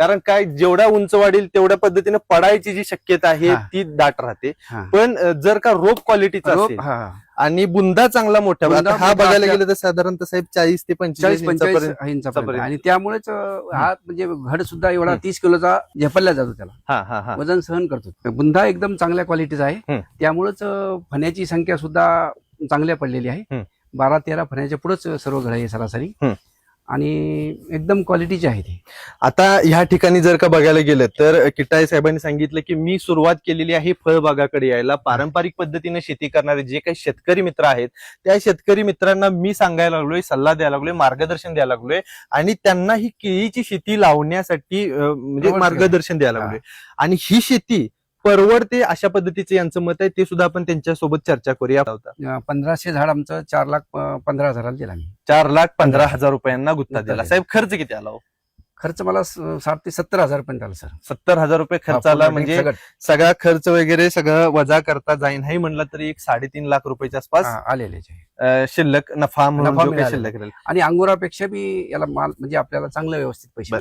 कारण काय जेवढा उंच वाढेल तेवढ्या पद्धतीने पडायची जी शक्यता आहे. ती दाट राहते. पण जर का रोप क्वालिटीचा असेल. आणि बुंदा चांगला मोठा हा बघायला गेलं तर साधारणतः साहेब चाळीस ते चाळीस पंचेचाळीस इंचापर्यंत इंचापर्यंत पर्यंत. आणि त्यामुळेच हा म्हणजे घड सुद्धा एवढा. तीस किलोचा झेपल्या जातो त्याला वजन सहन करतो बुंदा एकदम चांगल्या क्वालिटीचा आहे. त्यामुळेच फण्याची संख्या सुद्धा चांगल्या पडलेली आहे. बारा तेरा फण्याच्या पुढेच सर्व घड आहे सरासरी. आणि एकदम क्वालिटीचे आहे ते. आता ह्या ठिकाणी जर का बघायला गेलं तर किटाई साहेबांनी सांगितलं की मी सुरुवात केलेली आहे फळबागाकडे यायला. पारंपरिक पद्धतीने शेती करणारे जे काही शेतकरी मित्र आहेत त्या शेतकरी मित्रांना मी सांगायला लागलोय सल्ला द्यायला लागलोय मार्गदर्शन द्यायला लागलोय आणि त्यांना ही केळीची शेती लावण्यासाठी म्हणजे. मार्गदर्शन द्यायला लागलोय. आणि ही शेती परवडते अशा पद्धतीचे यांचं मत आहे ते सुद्धा आपण त्यांच्यासोबत चर्चा करूया. पंधराशे झाड आमचं चार लाख पंधरा हजाराला दिला मी चार लाख पंधरा हजार रुपयांना गुत्ता दिला. साहेब खर्च किती आला हो? खर्च मला साठ ते सत्तर हजार पर्यंत आला सर. सत्तर हजार रुपये खर्च हा, आला म्हणजे सगळं, खर्च वगैरे सगळं वजा करता जाईन नाही म्हणलं तरी एक साडेतीन लाख रुपयाच्या आसपास हा, अं, शिल्लक नफा म्हणून. शिल्लक आणि अंगुरापेक्षा बी याला माल म्हणजे आपल्याला चांगलं व्यवस्थित पैसे.